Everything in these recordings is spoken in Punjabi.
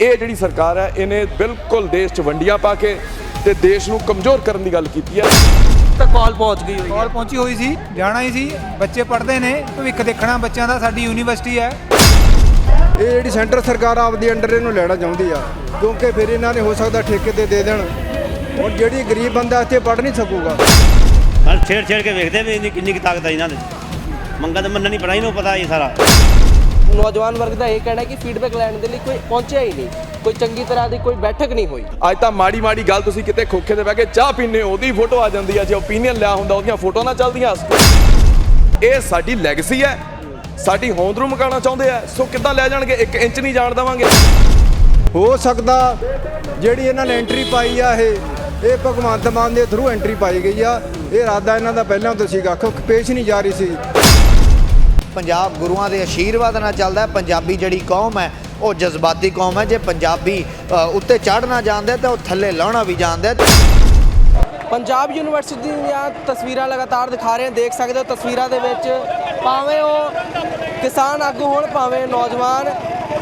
ਇਹ ਜਿਹੜੀ ਸਰਕਾਰ ਹੈ ਇਹਨੇ ਬਿਲਕੁਲ ਦੇਸ਼ 'ਚ ਵੰਡੀਆਂ ਪਾ ਕੇ ਤੇ ਦੇਸ਼ ਨੂੰ ਕਮਜ਼ੋਰ ਕਰਨ ਦੀ ਗੱਲ ਕੀਤੀ ਹੈ। ਤਾਂ ਕਾਲ ਪਹੁੰਚ ਗਈ ਹੋਈ ਕਾਲ ਪਹੁੰਚੀ ਹੋਈ ਸੀ ਜਾਣਾ ਹੀ ਸੀ ਬੱਚੇ ਪੜ੍ਹਦੇ ਨੇ ਭਵਿੱਖ ਦੇਖਣਾ ਬੱਚਿਆਂ ਦਾ ਸਾਡੀ ਯੂਨੀਵਰਸਿਟੀ ਹੈ। ਇਹ ਜਿਹੜੀ ਸੈਂਟਰ ਸਰਕਾਰ ਆਪਦੇ ਅੰਡਰ ਇਹਨੂੰ ਲੈਣਾ ਚਾਹੁੰਦੀ ਆ ਕਿਉਂਕਿ ਫਿਰ ਇਹਨਾਂ ਨੇ ਹੋ ਸਕਦਾ ਠੇਕੇ ਤੇ ਦੇ ਦੇਣ। ਹੁਣ ਜਿਹੜੀ ਗਰੀਬ ਬੰਦਾ ਇੱਥੇ ਪੜ੍ਹ ਨਹੀਂ ਸਕੂਗਾ। ਹਰ ਛੇੜ ਛੇੜ ਕੇ ਵੇਖਦੇ ਵੀ ਇੰਨੀ ਕਿੰਨੀ ਕੁ ਤਾਕਤ ਹੈ ਇਹਨਾਂ ਦੇ। ਮੰਗਾ ਤਾਂ ਮੰਨਣੀ ਪੜਾ ਇਹਨੂੰ ਪਤਾ ਇਹ ਸਾਰਾ। ਨੌਜਵਾਨ ਵਰਗ ਦਾ ਇਹ ਕਹਿਣਾ ਹੈ ਕਿ ਫੀਡਬੈਕ ਲੈਣ ਦੇ ਲਈ ਕੋਈ ਪਹੁੰਚਿਆ ਹੀ ਨਹੀਂ। ਕੋਈ ਚੰਗੀ ਤਰ੍ਹਾਂ ਦੀ ਕੋਈ ਬੈਠਕ ਨਹੀਂ ਹੋਈ। ਅੱਜ ਤਾਂ ਮਾੜੀ ਮਾੜੀ ਗੱਲ ਤੁਸੀਂ ਕਿਤੇ ਖੋਖੇ ਤੇ ਬਹਿ ਕੇ ਚਾਹ ਪੀਂਦੇ ਹੋ ਉਹਦੀ ਫੋਟੋ ਆ ਜਾਂਦੀ ਆ ਜੇ ਓਪੀਨੀਅਨ ਲਿਆ ਹੁੰਦਾ ਉਹਦੀਆਂ ਫੋਟੋ ਨਾ ਚੱਲਦੀਆਂ। ਇਹ ਸਾਡੀ ਲੈਗੇਸੀ ਹੈ। ਸਾਡੀ ਹੋਂਦ ਨੂੰ ਮਕਾਉਣਾ ਚਾਹੁੰਦੇ ਆ। ਸੋ ਕਿੱਦਾਂ ਲੈ ਜਾਣਗੇ? 1 ਇੰਚ ਨਹੀਂ ਜਾਣ ਦੇਵਾਂਗੇ। ਹੋ ਸਕਦਾ ਜਿਹੜੀ ਇਹਨਾਂ ਨੇ ਐਂਟਰੀ ਪਾਈ ਆ ਇਹ ਇਹ ਭਗਵੰਤ ਮਾਨ ਦੇ ਥਰੂ ਐਂਟਰੀ ਪਾਈ ਗਈ ਆ। ਇਹ ਇਰਾਦਾ ਇਹਨਾਂ ਦਾ ਪਹਿਲਾਂ ਤੋਂ ਸੀਗਾ। ਕਿਉਂਕਿ ਪੇਸ਼ ਨਹੀਂ ਜਾ ਰਹੀ ਸੀ। ਪੰਜਾਬ ਗੁਰੂਆਂ ਦੇ ਆਸ਼ੀਰਵਾਦ ਨਾਲ ਚੱਲਦਾ ਹੈ। ਪੰਜਾਬੀ ਜਿਹੜੀ ਕੌਮ ਹੈ ਉਹ ਜਜ਼ਬਾਤੀ ਕੌਮ ਹੈ। ਜੇ ਪੰਜਾਬੀ ਉੱਤੇ ਚੜ੍ਹਨਾ ਜਾਣਦਾ ਤਾਂ ਉਹ ਥੱਲੇ ਲਾਉਣਾ ਵੀ ਜਾਣਦਾ ਹੈ। ਪੰਜਾਬ ਯੂਨੀਵਰਸਿਟੀ ਦੀਆਂ ਤਸਵੀਰਾਂ ਲਗਾਤਾਰ ਦਿਖਾ ਰਹੇ ਹਾਂ। ਦੇਖ ਸਕਦੇ ਹੋ ਤਸਵੀਰਾਂ ਦੇ ਵਿੱਚ ਭਾਵੇਂ ਉਹ ਕਿਸਾਨ ਆਗੂ ਹੋਣ ਭਾਵੇਂ ਨੌਜਵਾਨ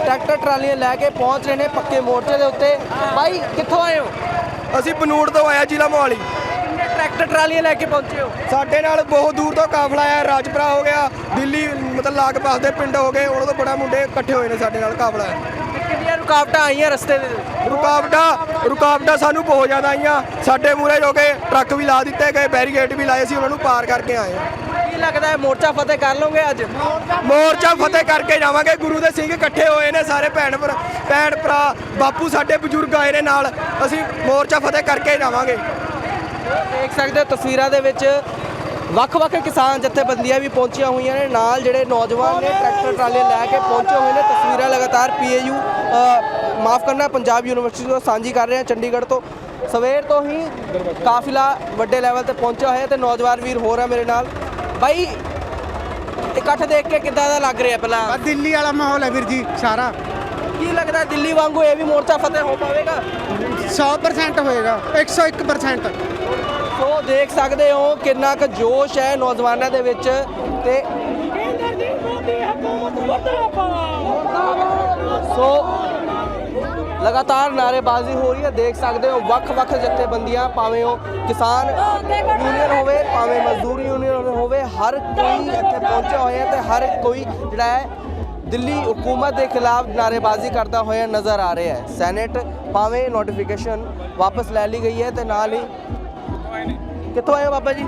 ਟਰੈਕਟਰ ਟਰਾਲੀਆਂ ਲੈ ਕੇ ਪਹੁੰਚ ਰਹੇ ਨੇ ਪੱਕੇ ਮੋਰਚੇ ਦੇ ਉੱਤੇ। ਭਾਈ ਕਿੱਥੋਂ ਆਏ ਹੋ? ਅਸੀਂ ਪਨੂੜ ਤੋਂ ਆਇਆ ਜ਼ਿਲ੍ਹਾ ਮੋਹਾਲੀ। ਟਰੈਕਟਰ ਟਰਾਲੀਆਂ ਲੈ ਕੇ ਪਹੁੰਚੇ ਹੋ? ਸਾਡੇ ਨਾਲ ਬਹੁਤ ਦੂਰ ਤੋਂ ਕਾਫਲਾ ਆਇਆ ਰਾਜਪੁਰਾ ਹੋ ਗਿਆ ਦਿੱਲੀ ਮਤਲਬ ਲਾਗ ਪਾਸ ਦੇ ਪਿੰਡ ਹੋ ਗਏ ਉਹਨਾਂ ਤੋਂ ਬੜਾ ਮੁੰਡੇ ਇਕੱਠੇ ਹੋਏ ਨੇ ਸਾਡੇ ਨਾਲ ਕਾਫਲਾ। ਕਿੰਨੀਆਂ ਰੁਕਾਵਟਾਂ ਆਈਆਂ ਰਸਤੇ ਦੇ ਰੁਕਾਵਟਾਂ ਰੁਕਾਵਟਾਂ ਸਾਨੂੰ ਬਹੁਤ ਜ਼ਿਆਦਾ ਆਈਆਂ। ਸਾਡੇ ਮੂਰੇ ਜੋ ਕਿ ਟਰੱਕ ਵੀ ਲਾ ਦਿੱਤੇ ਗਏ ਬੈਰੀਗੇਡ ਵੀ ਲਾਏ ਸੀ ਉਹਨਾਂ ਨੂੰ ਪਾਰ ਕਰਕੇ ਆਏ। ਕੀ ਲੱਗਦਾ ਹੈ ਮੋਰਚਾ ਫਤਿਹ ਕਰ ਲਓਗੇ ਅੱਜ? ਮੋਰਚਾ ਫਤਿਹ ਕਰਕੇ ਜਾਵਾਂਗੇ। ਗੁਰੂ ਦੇ ਸਿੰਘ ਇਕੱਠੇ ਹੋਏ ਨੇ ਸਾਰੇ ਭੈਣ ਭਰਾ ਭੈਣ ਭਰਾ ਬਾਪੂ ਸਾਡੇ ਬਜ਼ੁਰਗ ਆਏ ਨੇ ਨਾਲ। ਅਸੀਂ ਮੋਰਚਾ ਫਤਿਹ ਕਰਕੇ ਜਾਵਾਂਗੇ। ਦੇਖ ਸਕਦੇ ਹੋ ਤਸਵੀਰਾਂ ਦੇ ਵਿੱਚ ਵੱਖ-ਵੱਖ ਕਿਸਾਨ ਜਥੇਬੰਦੀਆਂ ਵੀ ਪਹੁੰਚੀਆਂ ਹੋਈਆਂ ਨੇ। ਨਾਲ ਜਿਹੜੇ ਨੌਜਵਾਨ ਨੇ ਟਰੈਕਟਰ ਟਰਾਲੇ ਲੈ ਕੇ ਪਹੁੰਚੇ ਹੋਏ ਨੇ। ਤਸਵੀਰਾਂ ਲਗਾਤਾਰ ਪੀਏਯੂ ਮਾਫ ਕਰਨਾ ਪੰਜਾਬ ਯੂਨੀਵਰਸਿਟੀ ਤੋਂ ਸਾਂਝੀ ਕਰ ਰਹੇ ਹਾਂ। ਚੰਡੀਗੜ੍ਹ ਤੋਂ ਸਵੇਰ ਤੋਂ ਹੀ ਕਾਫਿਲਾ ਵੱਡੇ ਲੈਵਲ ਤੇ ਪਹੁੰਚਿਆ ਹੋਇਆ ਤੇ ਨੌਜਵਾਨ ਵੀਰ ਹੋ ਰਿਹਾ ਮੇਰੇ ਨਾਲ। ਬਾਈ ਇਕੱਠ ਦੇਖ ਕੇ ਕਿੱਦਾਂ ਦਾ ਲੱਗ ਰਿਹਾ ਪਹਿਲਾਂ? ਦਿੱਲੀ ਵਾਲਾ ਮਾਹੌਲ ਹੈ ਵੀਰ ਜੀ ਸਾਰਾ। ਕੀ ਲੱਗਦਾ ਦਿੱਲੀ ਵਾਂਗੂ ਇਹ ਵੀ ਮੋਰਚਾ ਫਤਿਹ ਹੋ ਪਾਵੇਗਾ? 100% ਹੋਏਗਾ 101% ਸੋ ਦੇਖ ਸਕਦੇ ਹੋ ਕਿੰਨਾ ਕੁ ਜੋਸ਼ ਹੈ ਨੌਜਵਾਨਾਂ ਦੇ ਵਿੱਚ ਤੇ ਸੋ ਲਗਾਤਾਰ ਨਾਰੇਬਾਜ਼ੀ ਹੋ ਰਹੀ ਹੈ, ਦੇਖ ਸਕਦੇ ਹੋ ਵੱਖ-ਵੱਖ ਜਥੇਬੰਦੀਆਂ, ਭਾਵੇਂ ਉਹ ਕਿਸਾਨ ਯੂਨੀਅਨ ਹੋਵੇ, ਭਾਵੇਂ ਮਜ਼ਦੂਰ ਯੂਨੀਅਨ ਹੋਵੇ, ਹਰ ਕੋਈ ਇੱਥੇ ਪਹੁੰਚਿਆ ਹੋਇਆ ਹੈ ਤੇ ਹਰ ਕੋਈ ਜਿਹੜਾ ਹੈ ਦਿੱਲੀ ਹਕੂਮਤ ਦੇ ਖਿਲਾਫ ਨਾਰੇਬਾਜ਼ੀ ਕਰਦਾ ਹੋਇਆ ਨਜ਼ਰ ਆ ਰਿਹਾ ਹੈ। ਸੈਨੇਟ ਭਾਵੇਂ ਨੋਟੀਫਿਕੇਸ਼ਨ ਵਾਪਸ ਲੈ ਲਈ ਗਈ ਹੈ ਤੇ ਨਾਲ ਹੀ ਕਿੱਥੋਂ ਆਏ ਹੋ ਬਾਬਾ ਜੀ?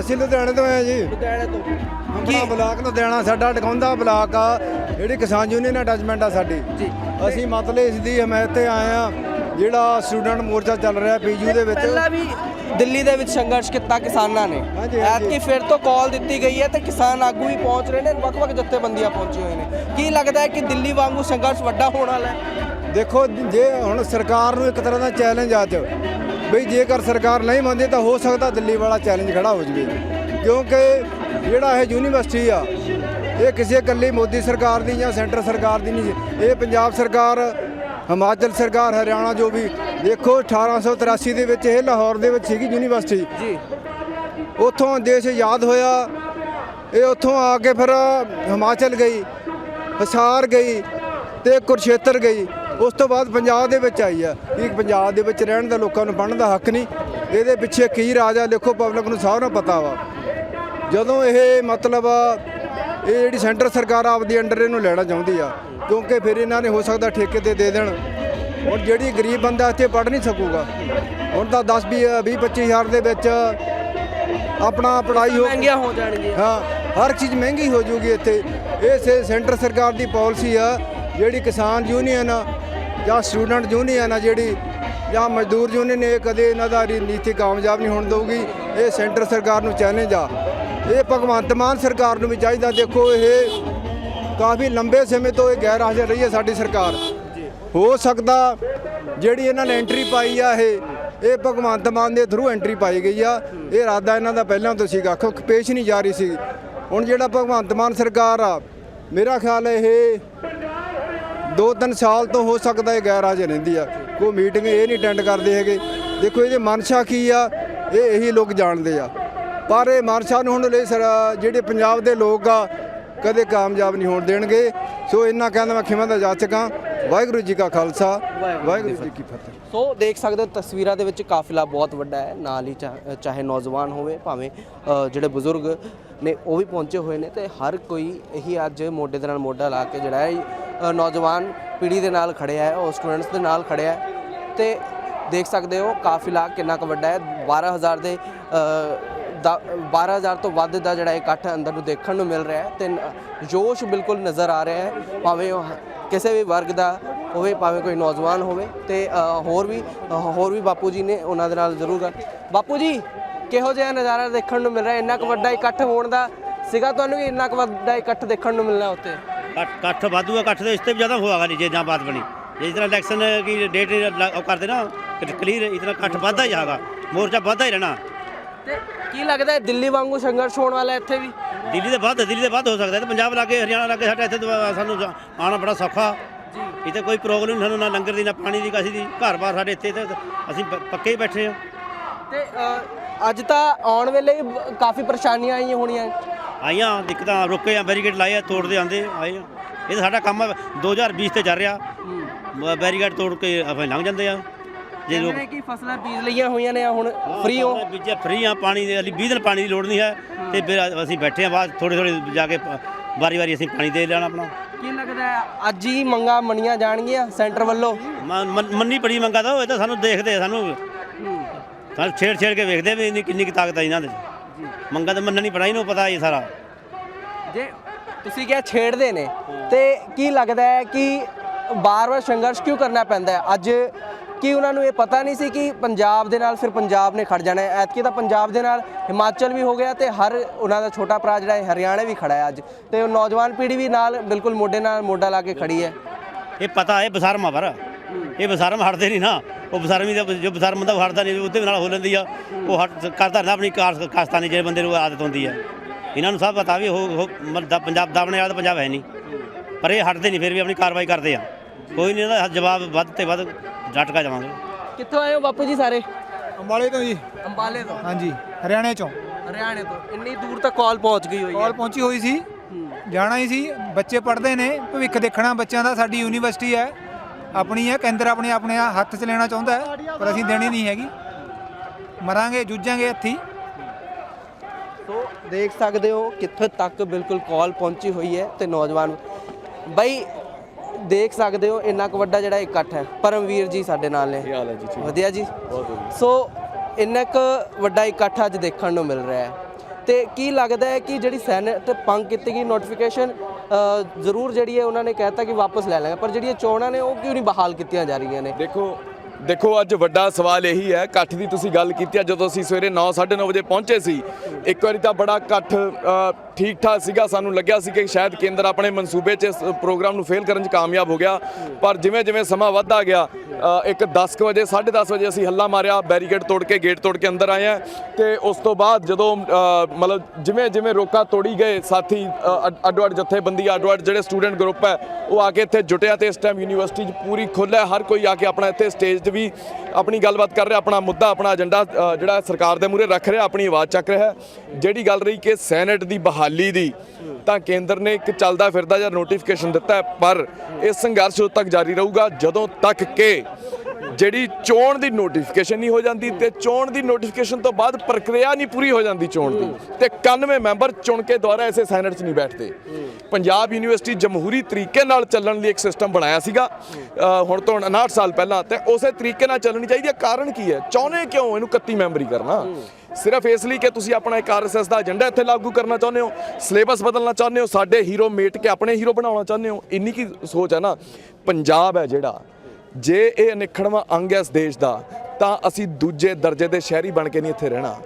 ਅਸੀਂ ਲੁਧਿਆਣੇ ਤੋਂ ਆਏ ਜੀ। ਲੁਧਿਆਣੇ ਤੋਂ। ਆਪਣਾ ਬਲਾਕ ਲੁਧਿਆਣਾ ਸਾਡਾ ਟਿਕਾਉਂਦਾ ਬਲਾਕ ਆ ਜਿਹੜੀ ਕਿਸਾਨ ਯੂਨੀਅਨ ਅਟੈਚਮੈਂਟ ਆ ਸਾਡੀ। ਜੀ। ਅਸੀਂ ਮਤਲਬ ਇਸ ਦੀ ਹਮਾਇਤ ਤੇ ਆਏ ਆ ਜਿਹੜਾ ਸਟੂਡੈਂਟ ਮੋਰਚਾ ਚੱਲ ਰਿਹਾ ਪੀਯੂ ਦੇ ਵਿੱਚ। ਪਹਿਲਾਂ ਵੀ ਦਿੱਲੀ ਦੇ ਵਿੱਚ ਸੰਘਰਸ਼ ਕੀਤਾ ਕਿਸਾਨਾਂ ਨੇ। ਐਤਕੀ ਫਿਰ ਤੋਂ ਕਾਲ ਦਿੱਤੀ ਗਈ ਹੈ ਤੇ ਕਿਸਾਨ ਆਗੂ ਵੀ ਪਹੁੰਚ ਰਹੇ ਨੇ ਵੱਖ-ਵੱਖ ਜਥੇਬੰਦੀਆਂ ਪਹੁੰਚੀ ਹੋਏ ਨੇ। ਕੀ ਲੱਗਦਾ ਹੈ ਕਿ ਦਿੱਲੀ ਵਾਂਗੂ ਸੰਘਰਸ਼ ਵੱਡਾ ਹੋਣ ਵਾਲਾ ਹੈ? ਦੇਖੋ ਜੇ ਹੁਣ ਸਰਕਾਰ ਨੂੰ ਇੱਕ ਤਰ੍ਹਾਂ ਦਾ ਚੈਲੰਜ ਆ ਚ ਬਈ ਜੇਕਰ ਸਰਕਾਰ ਨਹੀਂ ਮੰਨਦੀ ਤਾਂ ਹੋ ਸਕਦਾ ਦਿੱਲੀ ਵਾਲਾ ਚੈਲੰਜ ਖੜਾ ਹੋ ਜਵੇ। ਕਿਉਂਕਿ ਜਿਹੜਾ ਇਹ ਯੂਨੀਵਰਸਿਟੀ ਆ ਇਹ ਕਿਸੇ ਇਕੱਲੀ ਮੋਦੀ ਸਰਕਾਰ ਦੀ ਜਾਂ ਸੈਂਟਰ ਸਰਕਾਰ ਦੀ ਨਹੀਂ ਇਹ ਪੰਜਾਬ ਸਰਕਾਰ ਹਿਮਾਚਲ ਸਰਕਾਰ ਹਰਿਆਣਾ ਜੋ ਵੀ ਦੇਖੋ 1883 ਦੇ ਵਿੱਚ ਇਹ ਲਾਹੌਰ ਦੇ ਵਿੱਚ ਸੀਗੀ ਯੂਨੀਵਰਸਿਟੀ। ਜੀ। ਉੱਥੋਂ ਦੇਸ਼ ਆਜ਼ਾਦ ਹੋਇਆ ਇਹ ਉੱਥੋਂ ਆ ਕੇ ਫਿਰ ਹਿਮਾਚਲ ਗਈ ਹਿਸਾਰ ਗਈ ਤੇ ਕੁਰਸ਼ੇਤਰ ਗਈ। ਉਸ ਤੋਂ ਬਾਅਦ ਪੰਜਾਬ ਦੇ ਵਿੱਚ ਆਈ ਆ। ਕਿ ਪੰਜਾਬ ਦੇ ਵਿੱਚ ਰਹਿਣ ਦਾ ਲੋਕਾਂ ਨੂੰ ਪੜ੍ਹਨ ਦਾ ਹੱਕ ਨਹੀਂ। ਇਹਦੇ ਪਿੱਛੇ ਕੀ ਰਾਜ ਆ ਦੇਖੋ ਪਬਲਿਕ ਨੂੰ ਸਾਰਿਆਂ ਨੂੰ ਪਤਾ ਵਾ। ਜਦੋਂ ਇਹ ਮਤਲਬ ਇਹ ਜਿਹੜੀ ਸੈਂਟਰ ਸਰਕਾਰ ਆਪਦੀ ਅੰਡਰ ਇਹਨੂੰ ਲੈਣਾ ਚਾਹੁੰਦੀ ਆ ਕਿਉਂਕਿ ਫਿਰ ਇਹਨਾਂ ਨੇ ਹੋ ਸਕਦਾ ਠੇਕੇ ਤੇ ਦੇ ਦੇਣ। ਹੁਣ ਜਿਹੜੀ ਗਰੀਬ ਬੰਦਾ ਇੱਥੇ ਪੜ੍ਹ ਨਹੀਂ ਸਕੂਗਾ। ਹੁਣ ਤਾਂ 10 20 20 25 ਹਜ਼ਾਰ ਦੇ ਵਿੱਚ ਆਪਣਾ ਪੜ੍ਹਾਈ ਹੋ ਮਹਿੰਗੀਆਂ ਹੋ ਜਾਣਗੀਆਂ। ਹਾਂ ਹਰ ਚੀਜ਼ ਮਹਿੰਗੀ ਹੋ ਜੂਗੀ ਇੱਥੇ। ਇਹ ਸੈਂਟਰ ਸਰਕਾਰ ਦੀ ਪਾਲਿਸੀ ਆ ਜਿਹੜੀ ਕਿਸਾਨ ਯੂਨੀਅਨ ਆ ਜਾਂ ਸਟੂਡੈਂਟ ਯੂਨੀਅਨ ਆ ਜਿਹੜੀ ਜਾਂ ਮਜ਼ਦੂਰ ਯੂਨੀਅਨ ਇਹ ਕਦੇ ਇਹਨਾਂ ਦਾ ਨੀਤੀ ਕਾਮਯਾਬ ਨਹੀਂ ਹੋਣ ਦਊਗੀ, ਇਹ ਸੈਂਟਰ ਸਰਕਾਰ ਨੂੰ ਚੈਲੰਜ ਆ। ਇਹ ਭਗਵੰਤ ਮਾਨ ਸਰਕਾਰ ਨੂੰ ਵੀ ਚਾਹੀਦਾ, ਦੇਖੋ ਇਹ ਕਾਫੀ ਲੰਬੇ ਸਮੇਂ ਤੋਂ ਇਹ ਗੈਰ ਹਾਜ਼ਰ ਰਹੀ ਹੈ ਸਾਡੀ ਸਰਕਾਰ। ਹੋ ਸਕਦਾ ਜਿਹੜੀ ਇਹਨਾਂ ਨੇ ਐਂਟਰੀ ਪਾਈ ਆ ਇਹ ਇਹ ਭਗਵੰਤ ਮਾਨ ਦੇ ਥਰੂ ਐਂਟਰੀ ਪਾਈ ਗਈ ਆ। ਇਹ ਇਰਾਦਾ ਇਹਨਾਂ ਦਾ ਪਹਿਲਾਂ ਤੋਂ ਸੀਗਾ ਕਿਉਂਕਿ ਪੇਸ਼ ਨਹੀਂ ਜਾ ਰਹੀ ਸੀ। ਹੁਣ ਜਿਹੜਾ ਭਗਵੰਤ ਮਾਨ ਸਰਕਾਰ ਆ, ਮੇਰਾ ਖਿਆਲ ਇਹ ਦੋ ਤਿੰਨ ਸਾਲ ਤੋਂ ਹੋ ਸਕਦਾ ਇਹ ਗੈਰ ਹਾਜ਼ਰ ਰਹਿੰਦੀ ਆ। ਕੋਈ ਮੀਟਿੰਗ ਇਹ ਨਹੀਂ ਅਟੈਂਡ ਕਰਦੇ ਹੈਗੇ। ਦੇਖੋ ਇਹਦੇ ਮਨਸ਼ਾ ਕੀ ਆ ਇਹ ਇਹੀ ਲੋਕ ਜਾਣਦੇ ਆ। ਪਰ ਇਹ ਮਨਸ਼ਾ ਨੂੰ ਹੁਣ ਲਈ ਸਰ ਜਿਹੜੇ ਪੰਜਾਬ ਦੇ ਲੋਕ ਆ ਕਦੇ ਕਾਮਯਾਬ ਨਹੀਂ ਹੋਣ ਦੇਣਗੇ। ਸੋ ਇੰਨਾ ਕਹਿੰਦਾ ਮੈਂ ਖਿਮਾ ਦਾ ਜਾਚਕਾਂ ਵਾਹਿਗੁਰੂ ਜੀ ਕਾ ਖਾਲਸਾ ਵਾਹਿਗੁਰੂ ਜੀ ਕੀ ਫਤਿਹ। ਸੋ ਦੇਖ ਸਕਦੇ ਹੋ ਤਸਵੀਰਾਂ ਦੇ ਵਿੱਚ ਕਾਫਿਲਾ ਬਹੁਤ ਵੱਡਾ ਹੈ। ਨਾਲ ਹੀ ਚਾਹ- ਨੌਜਵਾਨ ਹੋਵੇ ਭਾਵੇਂ ਜਿਹੜੇ ਬਜ਼ੁਰਗ ਨੇ ਉਹ ਵੀ ਪਹੁੰਚੇ ਹੋਏ ਨੇ ਤੇ ਹਰ ਕੋਈ ਇਹੀ ਅੱਜ ਮੋਢੇ ਦੇ ਨਾਲ ਮੋਢਾ ਲਾ ਕੇ ਜਿਹੜਾ ਹੈ ਨੌਜਵਾਨ ਪੀੜ੍ਹੀ ਦੇ ਨਾਲ ਖੜਿਆ ਹੈ ਉਹ ਸਟੂਡੈਂਟਸ ਦੇ ਨਾਲ ਖੜਿਆ ਹੈ ਤੇ ਦੇਖ ਸਕਦੇ ਹੋ ਕਾਫਿਲਾ ਕਿੰਨਾ ਕੁ ਵੱਡਾ ਹੈ। 12000 ਦੇ ਅ, ਦਾ 12000 ਤੋਂ ਵੱਧ ਦਾ ਜਿਹੜਾ ਇਕੱਠ ਅੰਦਰ ਨੂੰ ਦੇਖਣ ਨੂੰ ਮਿਲ ਰਿਹਾ ਹੈ ਤੇ ਜੋਸ਼ ਬਿਲਕੁਲ ਨਜ਼ਰ ਆ ਰਿਹਾ ਹੈ। ਭਾਵੇਂ ਕਿਸੇ ਵੀ ਵਰਗ ਦਾ ਹੋਵੇ ਭਾਵੇਂ ਕੋਈ ਨੌਜਵਾਨ ਹੋਵੇ ਤੇ ਹੋਰ ਵੀ ਹੋਰ ਵੀ ਬਾਪੂ ਜੀ ਨੇ ਉਹਨਾਂ ਦੇ ਨਾਲ ਜ਼ਰੂਰ ਗੱਲ- ਬਾਪੂ ਜੀ ਕਿਹੋ ਜਿਹਾ ਨਜ਼ਾਰਾ ਦੇਖਣ ਨੂੰ ਮਿਲ ਰਿਹਾ? ਇੰਨਾ ਕੁ ਵੱਡਾ ਇਕੱਠ ਹੋਣ ਦਾ ਸੀਗਾ ਤੁਹਾਨੂੰ ਵੀ ਇੰਨਾ ਕੁ ਵੱਡਾ ਇਕੱਠ ਦੇਖਣ ਨੂੰ ਮਿਲਣਾ ਉੱਤੇ ਇਕੱਠ ਵਾਧੂ ਹੈ ਇਕੱਠ ਦੇ ਇਸ ਤੇ ਵੀ ਜ਼ਿਆਦਾ ਹੋਆਗਾ ਨਹੀਂ ਜੇ ਜਾਂ ਬਾਤ ਬਣੀ। ਜੇ ਇਤਨਾ ਇਲੈਕਸ਼ਨ ਕੀ ਡੇਟ ਕਰਦੇ ਨਾ ਕਲੀਅਰ ਇਤਨਾ ਇਕੱਠ ਵੱਧਦਾ ਹੀ ਜਾਗਾ ਮੋਰਚਾ ਵੱਧਦਾ ਹੀ ਰਹਿਣਾ। ਤੇ ਕੀ ਲੱਗਦਾ ਹੈ ਦਿੱਲੀ ਵਾਂਗੂ ਸੰਘਰਸ਼ ਹੋਣ ਵਾਲਾ ਇੱਥੇ ਵੀ? ਦਿੱਲੀ ਦੇ ਵੱਧ ਦਿੱਲੀ ਦੇ ਵੱਧ ਹੋ ਸਕਦਾ ਤੇ ਪੰਜਾਬ ਲਾਗੇ ਹਰਿਆਣਾ ਲਾਗੇ ਸਾਡਾ ਇੱਥੇ ਤਾਂ ਸਾਨੂੰ ਜਾ- ਆਉਣਾ ਬੜਾ ਸੌਖਾ। ਜੀ। ਇੱਥੇ ਕੋਈ ਪ੍ਰੋਬਲਮ ਨਹੀਂ ਸਾਨੂੰ ਨਾ ਲੰਗਰ ਦੀ ਨਾ ਪਾਣੀ ਦੀ ਕਾਸੀ ਦੀ। ਘਰ-ਬਾਰ ਸਾਡੇ ਇੱਥੇ ਤੇ ਅਸੀਂ ਪੱਕੇ ਹੀ ਬੈਠੇ ਹਾਂ। ਤੇ ਅੱਜ ਤਾਂ ਆਉਣ ਵੇਲੇ ਹੀ ਕਾਫੀ ਪਰੇਸ਼ਾਨੀਆਂ ਆਈਆਂ ਹੋਣੀਆਂ। ਆਈਆਂ ਦਿੱਕਤਾਂ ਰੁਕੇ ਆ ਬੈਰੀਕੇਡ ਲਾਏ ਆ ਤੋੜਦੇ ਆਂਦੇ ਆਏ ਆ। ਇਹ ਤਾਂ ਸਾਡਾ ਕੰਮ ਆ, 2020 ਤੇ ਚੱਲ ਰਿਹਾ। ਬ- ਬੈਰੀਕੇਡ ਤੋੜ ਕੇ ਆਪਾਂ ਲੰਘ ਜਾਂਦੇ ਆ। ਜੇ ਲੋਕ ਜਿਹੜੇ ਕਿ ਫਸਲਾਂ ਬੀਜ ਲਈਆਂ ਹੋਈਆਂ ਨੇ ਹੁਣ ਫ੍ਰੀ ਹੋ। ਬੀਜੇ ਫ੍ਰੀ ਆ ਪਾਣੀ ਦੇ ਲਈ 20 ਦਿਨ ਪਾਣੀ ਦੀ ਲੋੜ ਨਹੀਂ ਹੈ। ਤੇ ਫਿਰ ਅਸੀਂ ਬੈਠੇ ਆ ਬਾਅਦ ਥੋੜੇ ਥੋੜੇ ਜਾ ਕੇ ਵਾਰੀ-ਵਾਰੀ ਅਸੀਂ ਪਾਣੀ ਦੇ ਲੈਣਾ ਆਪਣਾ। ਕੀ ਲੱਗਦਾ ਹੈ ਅੱਜ ਹੀ ਮੰਗਾਂ ਮੰਨੀਆਂ ਜਾਣਗੀਆਂ ਸੈਂਟਰ ਵੱਲੋਂ? ਮੰਨ- ਮੰਨੀ ਬੜੀ ਮੰਗਾ ਦਾ ਉਹ ਇਹ ਤਾਂ ਸਾਨੂੰ ਦੇਖਦੇ ਆ, ਸਾਨੂੰ ਸਾਨੂੰ ਛੇੜ ਛੇੜ ਕੇ ਵੇਖਦੇ ਵੀ ਇੰਨੀ ਕਿੰਨੀ ਕੁ ਤਾਕਤ ਆ ਇਹਨਾਂ ਦੇ। ਮੰਗਾ ਤਾਂ ਮੰਨਣੀ ਪੜਾ ਇਹਨੂੰ ਪਤਾ ਇਹ ਸਾਰਾ। ਜੇ ਤੁਸੀਂ ਕਿਹਾ ਛੇੜਦੇ ਨੇ ਤੇ ਕੀ ਲੱਗਦਾ ਹੈ ਕਿ ਬਾਰ-ਬਾਰ ਸੰਘਰਸ਼ ਕਿਉਂ ਕਰਨਾ ਪੈਂਦਾ ਹੈ? ਅੱਜ ਕੀ ਉਹਨਾਂ ਨੂੰ ਇਹ ਪਤਾ ਨਹੀਂ ਸੀ ਕਿ ਪੰਜਾਬ ਦੇ ਨਾਲ ਫਿਰ ਪੰਜਾਬ ਨੇ ਖੜ ਜਾਣਾ ਹੈ? ਐਤਕੀ ਤਾਂ ਪੰਜਾਬ ਦੇ ਨਾਲ ਹਿਮਾਚਲ ਵੀ ਹੋ ਗਿਆ ਤੇ ਹਰ ਉਹਨਾਂ ਦਾ ਛੋਟਾ ਭਰਾ ਜਿਹੜਾ ਹੈ ਹਰਿਆਣਾ ਵੀ ਖੜਾ ਹੈ ਅੱਜ। ਤੇ ਉਹ ਨੌਜਵਾਨ ਪੀੜ੍ਹੀ ਵੀ ਨਾਲ ਬਿਲਕੁਲ ਮੋਢੇ ਨਾਲ ਮੋਢਾ ਲਾ ਕੇ ਖੜੀ ਹੈ। ਇਹ ਪਤਾ ਇਹ ਬਸਰਮ ਪਰ। ਇਹ ਬਸਰਮ ਹਟਦੇ ਨਹੀਂ ਨਾ। ਉਹ ਬਸਰਮੀ ਦਾ ਜੋ ਬਸਰਮ ਦਾ ਹਟਦਾ ਨਹੀਂ ਉਹਦੇ ਨਾਲ ਹੋ ਲੈਂਦੀ ਆ। ਉਹ ਹਟ ਕਰਦਾ ਨਾ ਆਪਣੀ ਕਾਰ ਕਾਸਤਾਨੀ ਜਿਹੜੇ ਬੰਦੇ ਨੂੰ ਆਦਤ ਹੁੰਦੀ ਆ। ਇਹਨਾਂ ਨੂੰ ਸਭ ਪਤਾ ਵੀ ਉਹ ਪੰਜਾਬ ਦਾਬਣੇ ਵਾਲਾ ਤਾਂ ਪੰਜਾਬ ਹੈ ਨਹੀਂ। ਪਰ ਇਹ ਹਟਦੇ ਨਹੀਂ ਫਿਰ ਵੀ ਆਪਣੀ ਕਾਰਵਾਈ ਕਰਦੇ ਆ। ਕੋਈ ਨਹੀਂ ਇਹਦਾ ਜਵਾਬ ਵੱਧ ਤੇ ਵੱਧ ਡਟ ਕੇ ਜਾਵਾਂਗੇ ਕਿੱਥੋਂ ਆਏ ਹੋ ਬਾਪੂ ਜੀ ਸਾਰੇ? ਅੰਬਾਲੇ ਤੋਂ ਜੀ। ਅੰਬਾਲੇ ਤੋਂ? ਹਾਂਜੀ ਹਰਿਆਣੇ ਚੋਂ। ਹਰਿਆਣੇ ਤੋਂ। ਇੰਨੀ ਦੂਰ ਤੱਕ ਕਾਲ ਪਹੁੰਚ ਗਈ ਹੋਈ ਹੈ। ਕਾਲ ਪਹੁੰਚੀ ਹੋਈ ਸੀ। ਜਾਣਾ ਹੀ ਸੀ। ਬੱਚੇ ਪੜ੍ਹਦੇ ਨੇ। ਭਵਿੱਖ ਦੇਖਣਾ ਬੱਚਿਆਂ ਦਾ। ਸਾਡੀ ਯੂਨੀਵਰਸਿਟੀ ਹੈ। ਆਪਣੀ ਹੈ ਕੇਂਦਰ ਆਪਣੇ ਆਪਣੇ ਹੱਥ 'ਚ ਲੈਣਾ ਚਾਹੁੰਦਾ ਹੈ ਪਰ ਅਸੀਂ ਦੇਣੀ ਨਹੀਂ ਹੈਗੀ। ਮਰਾਂਗੇ ਜੂਝਾਂਗੇ ਹੱਥੀ ਸੋ ਦੇਖ ਸਕਦੇ ਹੋ ਕਿੱਥੇ ਤੱਕ ਬਿਲਕੁਲ ਕਾਲ ਪਹੁੰਚੀ ਹੋਈ ਹੈ ਤੇ ਨੌਜਵਾਨ ਬਈ ਦੇਖ ਸਕਦੇ ਹੋ ਇੰਨਾ ਕੁ ਵੱਡਾ ਜਿਹੜਾ ਇਕੱਠ ਹੈ। ਪਰਮਵੀਰ ਜੀ ਸਾਡੇ ਨਾਲ ਨੇ। ਹਾਲ ਹੈ ਜੀ? ਠੀਕ। ਵਧੀਆ ਜੀ। ਸੋ ਇੰਨਾ ਕੁ ਵੱਡਾ ਇਕੱਠ ਅੱਜ ਦੇਖਣ ਨੂੰ ਮਿਲ ਰਿਹਾ ਹੈ। ਤੇ ਕੀ ਲੱਗਦਾ ਹੈ ਕਿ ਜਿਹੜੀ ਸੈਨੇਟ ਪੰਗ ਕੀਤੀ ਗਈ ਨੋਟੀਫਿਕੇਸ਼ਨ ਜ਼ਰੂਰ ਜਿਹੜੀ ਹੈ ਉਹਨਾਂ ਨੇ ਕਹਿਤਾ ਕਿ ਵਾਪਸ ਲੈ ਲਾਂਗੇ ਪਰ ਜਿਹੜੀਆਂ ਚੋਣਾਂ ਨੇ, ਉਹ ਕਿਉਂ ਨਹੀਂ ਬਹਾਲ ਕੀਤੀਆਂ ਜਾ ਰਹੀਆਂ ਨੇ? ਦੇਖੋ ਦੇਖੋ, ਅੱਜ ਵੱਡਾ ਸਵਾਲ ਇਹੀ ਹੈ, ਇਕੱਠ ਦੀ ਤੁਸੀਂ ਗੱਲ ਕੀਤੀ ਆ, ਜਦੋਂ ਅਸੀਂ ਸਵੇਰੇ 9:30 ਵਜੇ ਪਹੁੰਚੇ ਸੀ, ਇੱਕ ਵਾਰੀ ਤਾਂ ਬੜਾ ਇਕੱਠ ਠੀਕ ਠਾਕ ਸੀਗਾ। ਸਾਨੂੰ ਲੱਗਿਆ ਸੀ ਕਿ ਸ਼ਾਇਦ ਕੇਂਦਰ ਆਪਣੇ ਮਨਸੂਬੇ 'ਚ ਇਸ ਪ੍ਰੋਗਰਾਮ ਨੂੰ ਫੇਲ ਕਰਨ 'ਚ ਕਾਮਯਾਬ ਹੋ ਗਿਆ। ਪਰ ਜਿਵੇਂ ਜਿਵੇਂ ਸਮਾਂ ਵੱਧਦਾ ਗਿਆ ਇੱਕ 10 ਕੁ ਵਜੇ 10:30 ਵਜੇ ਅਸੀਂ ਹੱਲਾ ਮਾਰਿਆ ਬੈਰੀਕੇਡ ਤੋੜ ਕੇ ਗੇਟ ਤੋੜ ਕੇ ਅੰਦਰ ਆਏ ਆ ਤੇ ਉਸ ਤੋਂ ਬਾਅਦ ਜਦੋਂ ਮਤਲਬ ਜਿਵੇਂ ਜਿਵੇਂ ਰੋਕਾ ਤੋੜੀ ਗਏ ਸਾਥੀ ਅ, ਅੱਡੋ ਅੱਡ ਜਥੇਬੰਦੀ ਅੱਡੋ ਅੱਡ ਜਿਹੜੇ ਸਟੂਡੈਂਟ ਗਰੁੱਪ ਹੈ ਉਹ ਆ ਕੇ ਇੱਥੇ ਜੁਟਿਆ ਤੇ ਇਸ ਟਾਈਮ ਯੂਨੀਵਰਸਿਟੀ 'ਚ ਪੂਰੀ ਖੁੱਲ੍ਹ ਹੈ। ਹਰ ਕੋਈ ਆ ਕੇ ਆਪਣਾ ਇੱਥੇ ਸਟੇਜ 'ਤੇ ਵੀ ਆਪਣੀ ਗੱਲਬਾਤ ਕਰ ਰਿਹਾ ਆਪਣਾ ਮੁੱਦਾ ਆਪਣਾ ਏਜੰਡਾ ਜਿਹੜਾ ਸਰਕਾਰ ਦੇ ਮੂਹਰੇ ਰੱਖ ਰਿਹਾ ਆਪਣੀ ਆਵਾਜ਼ ਚੱਕ ਰਿਹਾ। ਜਿਹੜੀ ਗੱਲ ਰਹੀ ਕਿ ਸੈਨੇਟ ਦੀ ਬਹਾਲੀ ਦੀ, ਤਾਂ ਕੇਂਦਰ ਨੇ ਇੱਕ ਚੱਲਦਾ ਫਿਰਦਾ ਜਾਂ ਨੋਟੀਫਿਕੇਸ਼ਨ ਦਿੱਤਾ ਪਰ ਇਹ ਸੰਘਰਸ਼ ਉਦੋਂ ਤੱਕ ਜਾਰੀ ਰਹੂਗਾ, ਜਦੋਂ ਤੱਕ ਕਿ ਜਿਹੜੀ ਚੋਣ ਦੀ ਨੋਟੀਫਿਕੇਸ਼ਨ ਨਹੀਂ ਹੋ ਜਾਂਦੀ ਤੇ ਚੋਣ ਦੀ ਨੋਟੀਫਿਕੇਸ਼ਨ ਤੋਂ ਬਾਅਦ ਪ੍ਰਕਿਰਿਆ ਨਹੀਂ ਪੂਰੀ ਹੋ ਜਾਂਦੀ ਚੋਣ ਦੀ। ਤੇ 91 ਮੈਂਬਰ ਚੁਣ ਕੇ ਦੁਆਰਾ ਐਸੇ ਸੈਨੇਟ 'ਚ ਨਹੀਂ ਬੈਠਦੇ। ਪੰਜਾਬ ਯੂਨੀਵਰਸਿਟੀ ਜਮਹੂਰੀ ਤਰੀਕੇ ਨਾਲ ਚੱਲਣ ਲਈ ਇੱਕ ਸਿਸਟਮ ਬਣਾਇਆ ਸੀਗਾ ਹੁਣ ਤੋਂ 59 ਸਾਲ ਪਹਿਲਾਂ, ਤੇ ਉਸੇ ਤਰੀਕੇ ਨਾਲ ਚੱਲਣੀ ਚਾਹੀਦੀ ਹੈ। ਕਾਰਨ ਕੀ ਹੈ? ਚਾਹੁੰਦੇ ਕਿਉਂ ਇਹਨੂੰ 31 ਮੈਂਬਰੀ ਕਰਨਾ? ਸਿਰਫ ਇਸ ਲਈ ਕਿ ਤੁਸੀਂ ਆਪਣਾ ਇੱਕ ਆਰਐਸਐਸ ਦਾ ਏਜੰਡਾ ਇੱਥੇ ਲਾਗੂ ਕਰਨਾ ਚਾਹੁੰਦੇ ਹੋ, ਸਿਲੇਬਸ ਬਦਲਣਾ ਚਾਹੁੰਦੇ ਹੋ, ਸਾਡੇ ਹੀਰੋ ਮੇਟ ਕੇ ਆਪਣੇ ਹੀਰੋ ਬਣਾਉਣਾ ਚਾਹੁੰਦੇ ਹੋ, ਇੰਨੀ ਕੀ ਸੋਚ ਹੈ ਨਾ, ਪੰਜਾਬ ਹੈ ਜਿਹੜਾ, ਜੇ ਇਹ ਅਨਿਖੜਵਾਂ ਅੰਗ ਹੈ ਇਸ ਦੇਸ਼ ਦਾ, ਤਾਂ ਅਸੀਂ ਦੂਜੇ ਦਰਜੇ ਦੇ ਸ਼ਹਿਰੀ ਬਣ ਕੇ ਨਹੀਂ ਇੱਥੇ ਰਹਿਣਾ।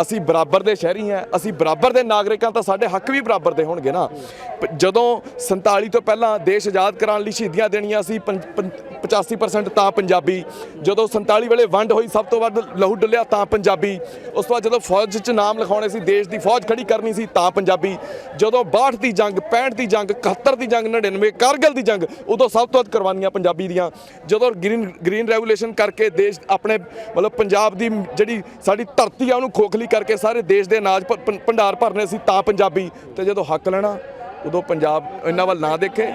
ਅਸੀਂ ਬਰਾਬਰ ਦੇ ਸ਼ਹਿਰੀ ਹਾਂ, ਅਸੀਂ ਬਰਾਬਰ ਦੇ ਨਾਗਰਿਕਾਂ ਤਾਂ ਸਾਡੇ ਹੱਕ ਵੀ ਬਰਾਬਰ ਦੇ ਹੋਣਗੇ ਨਾ। ਪ- ਜਦੋਂ 47 ਤੋਂ ਪਹਿਲਾਂ ਦੇਸ਼ ਆਜ਼ਾਦ ਕਰਾਉਣ ਲਈ ਸ਼ਹੀਦੀਆਂ ਦੇਣੀਆਂ ਸੀ, ਪੰ- ਪੰ- 85% ਤਾਂ ਪੰਜਾਬੀ। ਜਦੋਂ 47 ਵੇਲੇ ਵੰਡ ਹੋਈ, ਸਭ ਤੋਂ ਵੱਧ ਲਹੂ ਡੁੱਲਿਆ ਤਾਂ ਪੰਜਾਬੀ। ਉਸ ਤੋਂ ਬਾਅਦ ਜਦੋਂ ਫੌਜ 'ਚ ਨਾਮ ਲਿਖਾਉਣੇ ਸੀ, ਦੇਸ਼ ਦੀ ਫੌਜ ਖੜੀ ਕਰਨੀ ਸੀ ਤਾਂ ਪੰਜਾਬੀ। ਜਦੋਂ 62 ਦੀ ਜੰਗ 65 ਦੀ ਜੰਗ 71 ਦੀ ਜੰਗ 99 ਕਾਰਗਿਲ ਦੀ ਜੰਗ, ਉਦੋਂ ਸਭ ਤੋਂ ਵੱਧ ਕੁਰਬਾਨੀਆਂ ਪੰਜਾਬੀ ਦੀਆਂ। ਜਦੋਂ ਗ੍ਰੀਨ ਗ੍ਰੀਨ ਰੈਵੋਲੂਸ਼ਨ ਕਰਕੇ ਦੇਸ਼ ਆਪਣੇ, ਮਤਲਬ ਪੰਜਾਬ ਦੀ ਜਿਹੜੀ ਸਾਡੀ ਧਰਤੀ ਆ, ਉਹਨੂੰ ਖੋਖਲੀ ਕਰਕੇ ਸਾਰੇ ਦੇਸ਼ ਦੇ ਅਨਾਜ ਭੰਡਾਰ ਭਰਨੇ ਸੀ ਤਾਂ ਪੰਜਾਬੀ। ਤੇ ਜਦੋਂ ਹੱਕ ਲੈਣਾ, ਉਦੋਂ ਪੰਜਾਬ ਇਹਨਾਂ ਵੱਲ ਨਾ ਦੇਖੇ।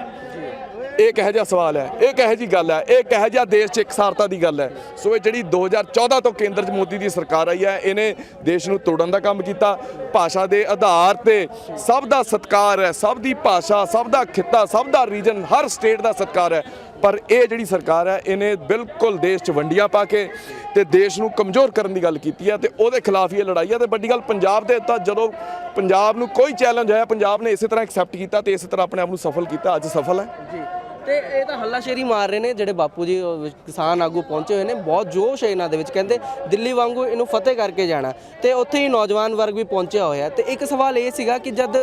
ਇਹ ਕਿਹੋ ਜਿਹਾ ਸਵਾਲ ਹੈ, ਇਹ ਕਿਹੋ ਜੀ ਗੱਲ ਹੈ, ਇਹ ਕਿਹੋ ਜਿਹਾ ਦੇਸ਼ 'ਚ ਇਕਸਾਰਤਾ ਦੀ ਗੱਲ ਹੈ। ਸੋ ਇਹ ਜਿਹੜੀ 2014 ਤੋਂ ਕੇਂਦਰ 'ਚ ਮੋਦੀ ਦੀ ਸਰਕਾਰ ਆਈ ਹੈ, ਇਹਨੇ ਦੇਸ਼ ਨੂੰ ਤੋੜਨ ਦਾ ਕੰਮ ਕੀਤਾ। ਭਾਸ਼ਾ ਦੇ ਆਧਾਰ ਤੇ ਸਭ ਦਾ ਸਤਕਾਰ ਹੈ, ਸਭ ਦੀ ਭਾਸ਼ਾ, ਸਭ ਦਾ ਖਿੱਤਾ, ਸਭ ਦਾ ਰੀਜਨ ਹਰ ਸਟੇਟ ਦਾ ਸਤਕਾਰ ਹੈ। ਪਰ ਇਹ ਜਿਹੜੀ ਸਰਕਾਰ ਹੈ, ਇਹਨੇ ਬਿਲਕੁਲ ਦੇਸ਼ 'ਚ ਵੰਡੀਆਂ ਪਾ ਕੇ ਤੇ ਦੇਸ਼ ਨੂੰ ਕਮਜ਼ੋਰ ਕਰਨ ਦੀ ਗੱਲ ਕੀਤੀ ਹੈ ਤੇ ਉਹਦੇ ਖਿਲਾਫ ਹੀ ਇਹ ਲੜਾਈ ਹੈ। ਤੇ ਵੱਡੀ ਗੱਲ ਪੰਜਾਬ ਦੇ ਤਾਂ ਜਦੋਂ ਪੰਜਾਬ ਨੂੰ ਕੋਈ ਚੈਲੰਜ ਆਇਆ, ਪੰਜਾਬ ਨੇ ਇਸੇ ਤਰ੍ਹਾਂ ਐਕਸੈਪਟ ਕੀਤਾ ਤੇ ਇਸੇ ਤਰ੍ਹਾਂ ਆਪਣੇ ਆਪ ਨੂੰ ਸਫਲ ਕੀਤਾ। ਅੱਜ ਸਫਲ ਹੈ। ਜੀ। ਤੇ ਇਹ ਤਾਂ ਹੱਲਾਸ਼ੇਰੀ ਮਾਰ ਰਹੇ ਨੇ ਜਿਹੜੇ ਬਾਪੂ ਜੀ ਕਿਸਾਨ ਆਗੂ ਪਹੁੰਚੇ ਹੋਏ ਨੇ। ਬਹੁਤ ਜੋਸ਼ ਹੈ ਇਹਨਾਂ ਦੇ ਵਿੱਚ। ਕਹਿੰਦੇ ਦਿੱਲੀ ਵਾਂਗੂ ਇਹਨੂੰ ਫਤਿਹ ਕਰਕੇ ਜਾਣਾ। ਤੇ ਉੱਥੇ ਹੀ ਨੌਜਵਾਨ ਵਰਗ ਵੀ ਪਹੁੰਚਿਆ ਹੋਇਆ ਤੇ ਇੱਕ ਸਵਾਲ ਇਹ ਸੀਗਾ ਕਿ ਜਦ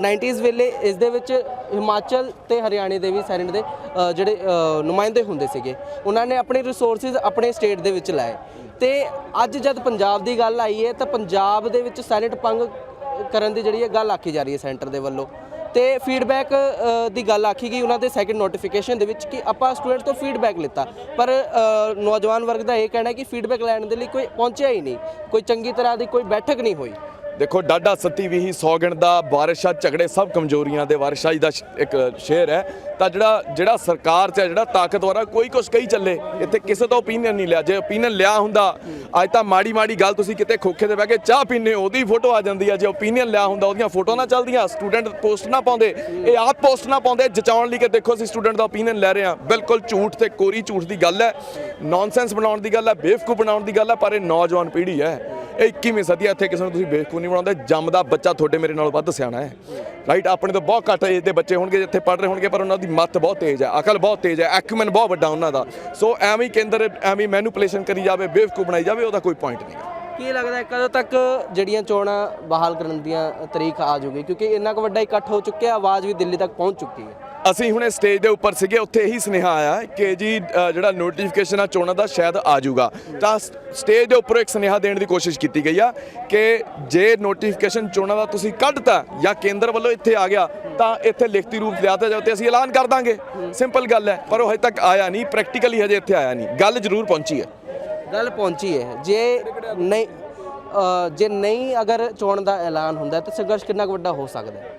90s ਵੇਲੇ ਇਸ ਦੇ ਵਿੱਚ ਹਿਮਾਚਲ ਤੇ ਹਰਿਆਣੇ ਦੇ ਵੀ ਸੈਨੇਟ ਦੇ ਜਿਹੜੇ ਨੁਮਾਇੰਦੇ ਹੁੰਦੇ ਸੀਗੇ, ਉਹਨਾਂ ਨੇ ਆਪਣੇ ਰਿਸੋਰਸਿਸ ਆਪਣੇ ਸਟੇਟ ਦੇ ਵਿੱਚ ਲਾਏ। ਤੇ ਅੱਜ ਜਦ ਪੰਜਾਬ ਦੀ ਗੱਲ ਆਈ ਹੈ ਤਾਂ ਪੰਜਾਬ ਦੇ ਵਿੱਚ ਸੈਨੇਟ ਪੰਗ ਕਰਨ ਦੀ ਜਿਹੜੀ ਇਹ ਗੱਲ ਆਖੀ ਜਾ ਰਹੀ ਹੈ ਸੈਂਟਰ ਦੇ ਵੱਲੋਂ। ਤੇ ਫੀਡਬੈਕ ਦੀ ਗੱਲ ਆਖੀ ਗਈ ਉਹਨਾਂ ਦੇ ਸੈਕੰਡ ਨੋਟੀਫਿਕੇਸ਼ਨ ਦੇ ਵਿੱਚ ਕਿ ਆਪਾਂ ਸਟੂਡੈਂਟ ਤੋਂ ਫੀਡਬੈਕ ਲਿੱਤਾ। ਪਰ ਨੌਜਵਾਨ ਵਰਗ ਦਾ ਇਹ ਕਹਿਣਾ ਹੈ ਕਿ ਫੀਡਬੈਕ ਲੈਣ ਦੇ ਲਈ ਕੋਈ ਪਹੁੰਚਿਆ ਹੀ ਨਹੀਂ। ਕੋਈ ਚੰਗੀ ਤਰ੍ਹਾਂ ਦੀ ਕੋਈ ਬੈਠਕ ਨਹੀਂ ਹੋਈ। ਦੇਖੋ ਡਾਡਾ ਸੱਤੀ ਵੀ ਹੀ 100 ਗਿਣ ਦਾ ਬਾਰਿਸ਼ਾਂ, ਝਗੜੇ ਸਭ ਕਮਜ਼ੋਰੀਆਂ ਦੇ ਵਾਰਿਸ਼ਾਹੀ ਦਾ ਸ਼- ਇੱਕ ਸ਼ੇਰ ਹੈ। ਤਾਂ ਜਿਹੜਾ ਜਿਹੜਾ ਸਰਕਾਰ 'ਚ ਹੈ, ਜਿਹੜਾ ਤਾਕਤਵਰ ਆ, ਕੋਈ ਕੁਛ ਕਹੀ ਚੱਲੇ। ਇੱਥੇ ਕਿਸੇ ਤੋਂ ਓਪੀਨੀਅਨ ਨਹੀਂ ਲਿਆ। ਜੇ ਓਪੀਨੀਅਨ ਲਿਆ ਹੁੰਦਾ, ਅੱਜ ਤਾਂ ਮਾੜੀ ਮਾੜੀ ਗੱਲ ਤੁਸੀਂ ਕਿਤੇ ਖੋਖੇ ਤੇ ਬਹਿ ਕੇ ਚਾਹ ਪੀਨੇ ਉਹਦੀ ਫੋਟੋ ਆ ਜਾਂਦੀ ਆ। ਜੇ ਓਪੀਨੀਅਨ ਲਿਆ ਹੁੰਦਾ, ਉਹਦੀਆਂ ਫੋਟੋ ਨਾ ਚੱਲਦੀਆਂ ਸਟੂਡੈਂਟ ਪੋਸਟ ਨਾ ਪਾਉਂਦੇ, ਇਹ ਆਪ ਪੋਸਟ ਨਾ ਪਾਉਂਦੇ, ਜਚਾਉਣ ਲਈ ਕਿ ਦੇਖੋ, ਅਸੀਂ ਸਟੂਡੈਂਟ ਦਾ ਓਪੀਨੀਅਨ ਲੈ ਰਹੇ ਹਾਂ। ਬਿਲਕੁਲ ਝੂਠ ਤੇ ਕੋਰੀ ਝੂਠ ਦੀ ਗੱਲ ਹੈ। ਨੌਨਸੈਂਸ ਬਣਾਉਣ ਦੀ ਗੱਲ ਹੈ, ਬੇਵਕੂਫ ਬਣਾਉਣ ਦੀ ਗੱਲ ਹੈ, ਪਰ ਇਹ ਨੌਜਵਾਨ ਪੀੜ੍ਹੀ ਹੈ। ਇਹ 21ਵੀਂ ਸਦੀ ਹੈ, ਇੱਥੇ ਕਿਸੇ ਨੂੰ ਤੁਸੀਂ ਬੇਵਕੂਫ ਨਹੀਂ ਬਣਾਉਂਦੇ। ਜੰਮਦਾ ਬੱਚਾ ਤੁਹਾਡੇ ਮੇਰੇ ਨਾਲੋਂ ਵੱਧ ਸਿਆਣਾ ਹੈ। ਰਾਈਟ ਆਪਣੇ ਤੋਂ ਬਹੁਤ ਘੱਟ ਏਜ ਦੇ ਬੱਚੇ ਹੋਣਗੇ, ਜਿੱਥੇ ਪੜ੍ਹ ਰਹੇ ਹੋਣਗੇ, ਪਰ ਉਹਨਾਂ ਦੀ ਮੱਤ ਬਹੁਤ ਤੇਜ਼ ਹੈ। ਅਕਲ ਬਹੁਤ ਤੇਜ਼ ਹੈ। ਐਕੂਮੈਨ ਬਹੁਤ ਵੱਡਾ ਉਹਨਾਂ ਦਾ। ਸੋ ਐਵੇਂ ਕੇਂਦਰ, ਐਵੇਂ ਮੈਨੂਪੂਲੇਸ਼ਨ ਕਰੀ ਜਾਵੇ, ਬੇਵਕੂਫ ਬਣਾਈ ਜਾਵੇ, ਉਹਦਾ ਕੋਈ ਪੁਆਇੰਟ ਨਹੀਂ ਕੀ ਲੱਗਦਾ ਹੈ, ਕਦੋਂ ਤੱਕ ਜਿਹੜੀਆਂ ਚੋਣਾਂ ਬਹਾਲ ਕਰਨ ਦੀਆਂ ਤਰੀਕ ਆ ਜੂਗੀ ਕਿਉਂਕਿ ਇੰਨਾ ਕੁ ਵੱਡਾ ਇਕੱਠ ਹੋ ਚੁੱਕਿਆ, ਆਵਾਜ਼ ਵੀ ਦਿੱਲੀ ਤੱਕ ਪਹੁੰਚ ਚੁੱਕੀ ਹੈ। ਅਸੀਂ ਹੁਣੇ ਸਟੇਜ ਦੇ ਉੱਪਰ ਸੀਗੇ, ਉੱਥੇ ਇਹੀ ਸੁਨੇਹਾ ਆਇਆ ਕਿ ਜੀ ਜਿਹੜਾ ਨੋਟੀਫਿਕੇਸ਼ਨ ਆ ਚੋਣਾਂ ਦਾ ਸ਼ਾਇਦ ਆ ਜਾਊਗਾ। ਤਾਂ ਸਟੇਜ ਦੇ ਉੱਪਰ ਇੱਕ ਸੁਨੇਹਾ ਦੇਣ ਦੀ ਕੋਸ਼ਿਸ਼ ਕੀਤੀ ਗਈ ਆ ਕਿ ਜੇ ਨੋਟੀਫਿਕੇਸ਼ਨ ਚੋਣਾਂ ਦਾ ਤੁਸੀਂ ਕੱਢਤਾ ਜਾਂ ਕੇਂਦਰ ਵੱਲੋਂ ਇੱਥੇ ਆ ਗਿਆ, ਤਾਂ ਇੱਥੇ ਲਿਖਤੀ ਰੂਪ ਲਿਆ ਤੇ ਜਾਓ ਤੇ ਅਸੀਂ ਐਲਾਨ ਕਰ ਦਾਂਗੇ। ਸਿੰਪਲ ਗੱਲ ਹੈ, ਪਰ ਉਹ ਹਜੇ ਤੱਕ ਆਇਆ ਨਹੀਂ ਪ੍ਰੈਕਟੀਕਲੀ ਹਜੇ ਇੱਥੇ ਆਇਆ ਨਹੀਂ। ਗੱਲ ਜ਼ਰੂਰ ਪਹੁੰਚੀ ਹੈ। ਗੱਲ ਪਹੁੰਚੀ ਹੈ। ਜੇ ਨਹੀਂ ਜੇ ਨਹੀਂ ਅਗਰ ਚੋਣ ਦਾ ਐਲਾਨ ਹੁੰਦਾ ਤਾਂ ਸੰਘਰਸ਼ ਕਿੰਨਾ ਕੁ ਵੱਡਾ ਹੋ ਸਕਦਾ ਹੈ?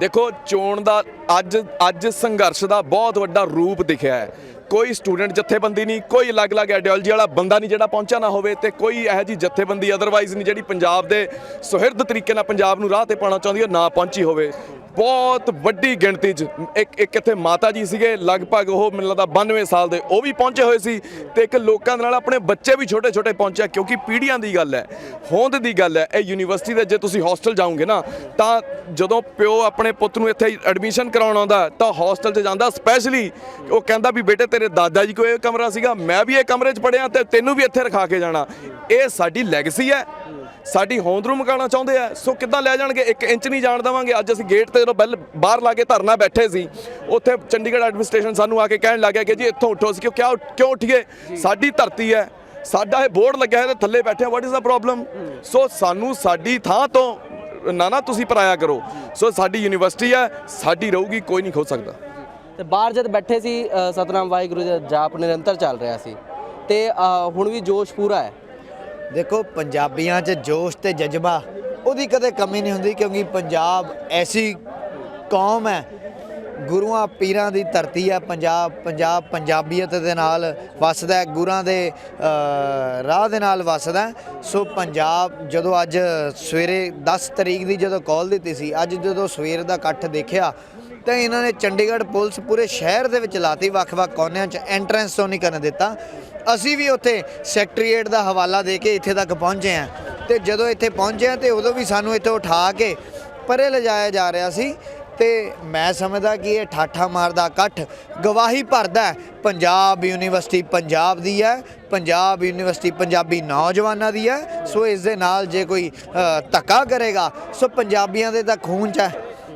ਦੇਖੋ, ਚੋਣ ਦਾ ਅੱਜ ਅੱਜ ਸੰਘਰਸ਼ ਦਾ ਬਹੁਤ ਵੱਡਾ ਰੂਪ ਦਿਖਿਆ ਹੈ। ਕੋਈ ਸਟੂਡੈਂਟ ਜਥੇਬੰਦੀ ਨਹੀਂ, ਕੋਈ ਅਲੱਗ-ਅਲੱਗ ਆਈਡੀਓਲੋਜੀ ਵਾਲਾ ਬੰਦਾ ਨਹੀਂ ਜਿਹੜਾ ਪਹੁੰਚਿਆ ਨਾ ਹੋਵੇ ਤੇ ਕੋਈ ਇਹੋ ਜੀ ਜਥੇਬੰਦੀ ਅਦਰਵਾਈਜ਼ ਨਹੀਂ ਜਿਹੜੀ ਪੰਜਾਬ ਦੇ ਸੁਹਿਰਦ ਤਰੀਕੇ ਨਾਲ ਪੰਜਾਬ ਨੂੰ ਰਾਹ ਤੇ ਪਾਉਣਾ ਚਾਹੁੰਦੀ ਹੈ, ਨਾ ਪਹੁੰਚੀ ਹੋਵੇ। ਬਹੁਤ ਵੱਡੀ ਗਿਣਤੀ 'ਚ ਇੱਕ ਇੱਕ ਇੱਥੇ ਮਾਤਾ ਜੀ ਸੀਗੇ, ਲਗਭਗ ਉਹ ਮੈਨੂੰ ਲੱਗਦਾ 92 ਸਾਲ ਦੇ, ਉਹ ਵੀ ਪਹੁੰਚੇ ਹੋਏ ਸੀ ਤੇ ਇੱਕ ਲੋਕਾਂ ਦੇ ਨਾਲ ਆਪਣੇ ਬੱਚੇ ਵੀ ਛੋਟੇ-ਛੋਟੇ ਪਹੁੰਚਿਆ, ਕਿਉਂਕਿ ਪੀੜ੍ਹੀਆਂ ਦੀ ਗੱਲ ਹੈ, ਹੋਂਦ ਦੀ ਗੱਲ ਹੈ, ਇਹ ਯੂਨੀਵਰਸਿਟੀ ਦੇ ਜੇ ਤੁਸੀਂ ਹੋਸਟਲ ਜਾਓਗੇ ਨਾ, ਤਾਂ ਜਦੋਂ ਪਿਓ ਆਪਣੇ ਪੁੱਤ ਨੂੰ ਇੱਥੇ ਐਡਮਿਸ਼ਨ ਕਰਾਉਣ ਆਉਂਦਾ, ਤਾਂ ਹੋਸਟਲ 'ਚ ਜਾਂਦਾ, ਸਪੈਸ਼ਲੀ ਉਹ ਕਹਿੰਦਾ ਵੀ ਬੇਟੇ ਤੇਰੇ ਦਾਦਾ ਜੀ ਕੋਲ ਇਹ ਕਮਰਾ ਸੀਗਾ, ਮੈਂ ਵੀ ਇਹ ਕਮਰੇ 'ਚ ਪੜਿਆ ਤੇ ਤੈਨੂੰ ਵੀ ਇੱਥੇ ਰਖਾ ਕੇ ਜਾਣਾ। ਇਹ ਸਾਡੀ ਲੈਗੇਸੀ ਹੈ ਸਾਡੀ ਹੋਂਦ ਨੂੰ ਮਕਾਉਣਾ ਚਾਹੁੰਦੇ ਆ। ਸੋ ਕਿੱਦਾਂ ਲੈ ਜਾਣਗੇ? 1 ਇੰਚ ਨਹੀਂ ਜਾਣ ਦੇਵਾਂਗੇ। ਅੱਜ ਅਸੀਂ ਗੇਟ ਤੇ ਜਦੋਂ ਬੈਲ ਬਾਹਰ ਲਾ ਕੇ ਧਰਨਾ ਬੈਠੇ ਸੀ ਉੱਥੇ ਚੰਡੀਗੜ੍ਹ ਐਡਮਿਨਿਸਟ੍ਰੇਸ਼ਨ ਸਾਨੂੰ ਆ ਕੇ ਕਹਿਣ ਲੱਗਿਆ ਕਿ ਜੀ ਇੱਥੋਂ ਉੱਠੋ ਸੀ ਕਿ ਕਿਉਂ ਕਿਉਂ ਉੱਠੀਏ? ਸਾਡੀ ਧਰਤੀ ਹੈ। ਸਾਡਾ ਇਹ ਬੋਰਡ ਲੱਗਿਆ ਹੈ ਤੇ ਥੱਲੇ ਬੈਠੇ what is the problem so ਸਾਨੂੰ ਸਾਡੀ ਥਾਂ ਤੋਂ ਨਾ ਨਾ ਤੁਸੀਂ ਪਰਾਇਆ ਕਰੋ। ਸੋ ਸਾਡੀ ਯੂਨੀਵਰਸਿਟੀ ਹੈ ਸਾਡੀ ਰਹੂਗੀ ਕੋਈ ਨਹੀਂ ਖੋ ਸਕਦਾ। ਤੇ ਬਾਹਰ ਜਦ ਬੈਠੇ ਸੀ ਸਤਨਾਮ ਵਾਹਿਗੁਰੂ ਦਾ ਜਾਪ ਨਿਰੰਤਰ ਚੱਲ ਰਿਹਾ ਸੀ। ਤੇ ਹੁਣ ਵੀ ਜੋਸ਼ ਪੂਰਾ ਹੈ। ਦੇਖੋ, ਪੰਜਾਬੀਆਂ 'ਚ ਜੋਸ਼ ਤੇ ਜਜ਼ਬਾ, ਉਹਦੀ ਕਦੇ ਕਮੀ ਨਹੀਂ ਹੁੰਦੀ ਕਿਉਂਕਿ ਪੰਜਾਬ ਐਸੀ ਕੌਮ ਹੈ ਗੁਰੂਆਂ ਪੀਰਾਂ ਦੀ ਧਰਤੀ ਹੈ ਪੰਜਾਬ ਪੰਜਾਬ ਪੰਜਾਬੀਅਤ ਦੇ ਨਾਲ ਵੱਸਦਾ ਹੈ, ਗੁਰਾਂ ਦੇ ਰਾਹ ਦੇ ਨਾਲ ਵੱਸਦਾ ਸੋ ਪੰਜਾਬ ਜਦੋਂ ਅੱਜ ਸਵੇਰੇ 10 ਤਰੀਕ ਦੀ ਜਦੋਂ ਕਾਲ ਦਿੱਤੀ ਸੀ, ਅੱਜ ਜਦੋਂ ਸਵੇਰ ਦਾ ਇਕੱਠ ਦੇਖਿਆ, ਤਾਂ ਇਹਨਾਂ ਨੇ ਚੰਡੀਗੜ੍ਹ ਪੁਲਿਸ ਪੂਰੇ ਸ਼ਹਿਰ ਦੇ ਵਿੱਚ ਲਾਤੀ, ਵੱਖ-ਵੱਖ ਕੋਨਿਆਂ 'ਚ ਐਂਟਰੈਂਸ ਤੋਂ ਨਹੀਂ ਕਰਨ ਦਿੱਤਾ। ਅਸੀਂ ਵੀ ਉੱਥੇ ਸੈਕਟਰੀਏਟ ਦਾ ਹਵਾਲਾ ਦੇ ਕੇ ਇੱਥੇ ਤੱਕ ਪਹੁੰਚੇ ਹਾਂ ਤੇ ਜਦੋਂ ਇੱਥੇ ਪਹੁੰਚੇ ਹਾਂ ਤੇ ਉਦੋਂ ਵੀ ਸਾਨੂੰ ਇੱਥੇ ਉਠਾ ਕੇ ਪਰੇ ਲਿਜਾਇਆ ਜਾ ਰਿਹਾ ਸੀ ਤੇ ਮੈਂ ਸਮਝਦਾ ਕਿ ਇਹ ਠਾਠਾ ਮਾਰਦਾ ਇਕੱਠ ਗਵਾਹੀ ਭਰਦਾ ਪੰਜਾਬ ਯੂਨੀਵਰਸਿਟੀ ਪੰਜਾਬ ਦੀ ਹੈ। ਪੰਜਾਬ ਯੂਨੀਵਰਸਿਟੀ ਪੰਜਾਬੀ ਨੌਜਵਾਨਾਂ ਦੀ ਹੈ। ਸੋ ਇਸ ਦੇ ਨਾਲ ਜੇ ਕੋਈ ਧੱਕਾ ਕਰੇਗਾ, ਸੋ ਪੰਜਾਬੀਆਂ ਦੇ ਤਾਂ ਖੂਨ ਚ ਹੈ।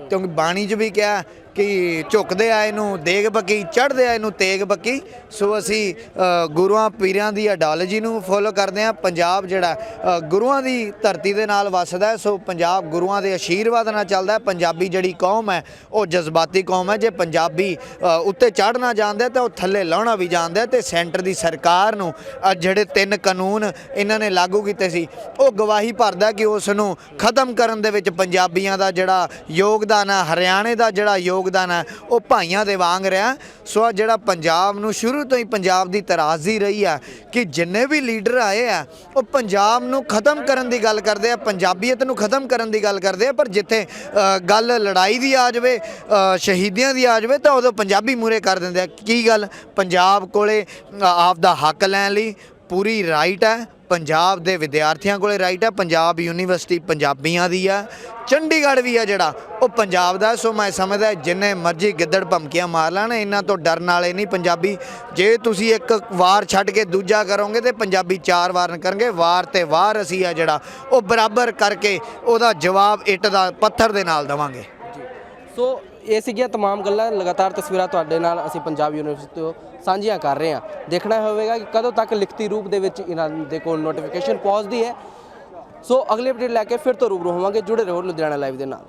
ਕਿਉਂਕਿ ਬਾਣੀ 'ਚ ਵੀ ਕਿਹਾ ਕਿ ਝੁਕਦੇ ਆ ਇਹਨੂੰ, ਦੇਗ ਬੱਕੀ ਚੜ੍ਹਦੇ ਆ ਇਹਨੂੰ ਤੇਗ ਬੱਕੀ। ਸੋ ਅਸੀਂ ਗੁਰੂਆਂ ਪੀਰਾਂ ਦੀ ਆਈਡੀਓਲੋਜੀ ਨੂੰ ਫੋਲੋ ਕਰਦੇ ਹਾਂ। ਪੰਜਾਬ ਜਿਹੜਾ ਗੁਰੂਆਂ ਦੀ ਧਰਤੀ ਦੇ ਨਾਲ ਵੱਸਦਾ ਸੋ ਪੰਜਾਬ ਗੁਰੂਆਂ ਦੇ ਆਸ਼ੀਰਵਾਦ ਨਾਲ ਚੱਲਦਾ ਪੰਜਾਬੀ ਜਿਹੜੀ ਕੌਮ ਹੈ, ਉਹ ਜਜ਼ਬਾਤੀ ਕੌਮ ਹੈ। ਜੇ ਪੰਜਾਬੀ ਉੱਤੇ ਚੜ੍ਹਨਾ ਜਾਣਦਾ ਤਾਂ ਉਹ ਥੱਲੇ ਲਾਉਣਾ ਵੀ ਜਾਣਦਾ ਹੈ ਤੇ ਸੈਂਟਰ ਦੀ ਸਰਕਾਰ ਨੂੰ ਜਿਹੜੇ ਤਿੰਨ ਕਾਨੂੰਨ ਇਹਨਾਂ ਨੇ ਲਾਗੂ ਕੀਤੇ ਸੀ, ਉਹ ਗਵਾਹੀ ਭਰਦਾ ਕਿ ਉਸ ਨੂੰ ਖਤਮ ਕਰਨ ਦੇ ਵਿੱਚ ਪੰਜਾਬੀਆਂ ਦਾ ਜਿਹੜਾ ਯੋਗਦਾਨ ਹੈ, ਹਰਿਆਣੇ ਦਾ ਜਿਹੜਾ ਯੋਗ ਯੋਗਦਾਨ ਹੈ ਉਹ ਭਾਈਆਂ ਦੇ ਵਾਂਗ ਰਿਹਾ। ਸੋ ਜਿਹੜਾ ਪੰਜਾਬ ਨੂੰ ਸ਼ੁਰੂ ਤੋਂ ਹੀ ਪੰਜਾਬ ਦੀ ਤਰਾਜ਼ੀ ਰਹੀ ਹੈ ਕਿ ਜਿੰਨੇ ਵੀ ਲੀਡਰ ਆਏ ਆ, ਉਹ ਪੰਜਾਬ ਨੂੰ ਖਤਮ ਕਰਨ ਦੀ ਗੱਲ ਕਰਦੇ ਆ, ਪੰਜਾਬੀਅਤ ਨੂੰ ਖਤਮ ਕਰਨ ਦੀ ਗੱਲ ਕਰਦੇ ਆ, ਪਰ ਜਿੱਥੇ ਗੱਲ ਲੜਾਈ ਦੀ ਆ ਜਾਵੇ ਸ਼ਹੀਦੀਆਂ ਦੀ ਆ ਜਾਵੇ, ਤਾਂ ਉਦੋਂ ਪੰਜਾਬੀ ਮੂਰੇ ਕਰ ਦਿੰਦੇ ਆ। ਕੀ ਗੱਲ? ਪੰਜਾਬ ਕੋਲੇ ਆਪ ਦਾ ਹੱਕ ਲੈਣ ਲਈ ਪੂਰੀ ਰਾਈਟ ਹੈ। ਪੰਜਾਬ ਦੇ ਵਿਦਿਆਰਥੀਆਂ ਕੋਲੇ ਰਾਈਟ ਹੈ। ਪੰਜਾਬ ਯੂਨੀਵਰਸਿਟੀ ਪੰਜਾਬੀਆਂ ਦੀ ਆ ਚੰਡੀਗੜ੍ਹ ਵੀ ਆ ਜਿਹੜਾ। ਉਹ ਪੰਜਾਬ ਦਾ ਸੋ ਮੈਂ ਸਮਝਦਾ ਜਿੰਨੇ ਮਰਜ਼ੀ ਗਿੱਦੜ ਭਮਕੀਆਂ ਮਾਰ ਲੈਣ, ਇਹਨਾਂ ਤੋਂ ਡਰਨ ਵਾਲੇ ਨਹੀਂ ਪੰਜਾਬੀ। ਜੇ ਤੁਸੀਂ ਇੱਕ ਵਾਰ ਛੱਡ ਕੇ ਦੂਜਾ ਕਰੋਗੇ ਤੇ ਪੰਜਾਬੀ ਚਾਰ ਵਾਰ ਕਰਨਗੇ। ਵਾਰ ਤੇ ਵਾਰ ਅਸੀਂ ਆ ਜਿਹੜਾ, ਉਹ ਬਰਾਬਰ ਕਰਕੇ ਉਹਦਾ ਜਵਾਬ ਇੱਟ ਦਾ ਪੱਥਰ ਦੇ ਨਾਲ ਦੇਵਾਂਗੇ। ਸੋ ਇਹ ਸੀਗੀਆਂ तमाम ਗੱਲਾਂ ਲਗਾਤਾਰ ਤਸਵੀਰਾਂ ਤੁਹਾਡੇ ਨਾਲ ਅਸੀਂ ਪੰਜਾਬ ਯੂਨੀਵਰਸਿਟੀ ਤੋਂ ਸਾਂਝੀਆਂ ਕਰ ਰਹੇ ਹਾਂ ਦੇਖਣਾ ਹੋਵੇਗਾ ਕਿ ਕਦੋਂ ਤੱਕ ਲਿਖਤੀ ਰੂਪ ਦੇ ਵਿੱਚ ਇਹਨਾਂ ਦੇ ਕੋਲ ਨੋਟੀਫਿਕੇਸ਼ਨ ਪਹੁੰਚਦੀ ਹੈ ਸੋ ਅਗਲੀ ਅਪਡੇਟ ਲੈ ਕੇ ਫਿਰ ਤੋਂ ਰੂਬਰੂ ਹੋਵਾਂਗੇ ਜੁੜੇ ਰਹੋ ਲੁਧਿਆਣਾ ਲਾਈਵ ਦੇ ਨਾਲ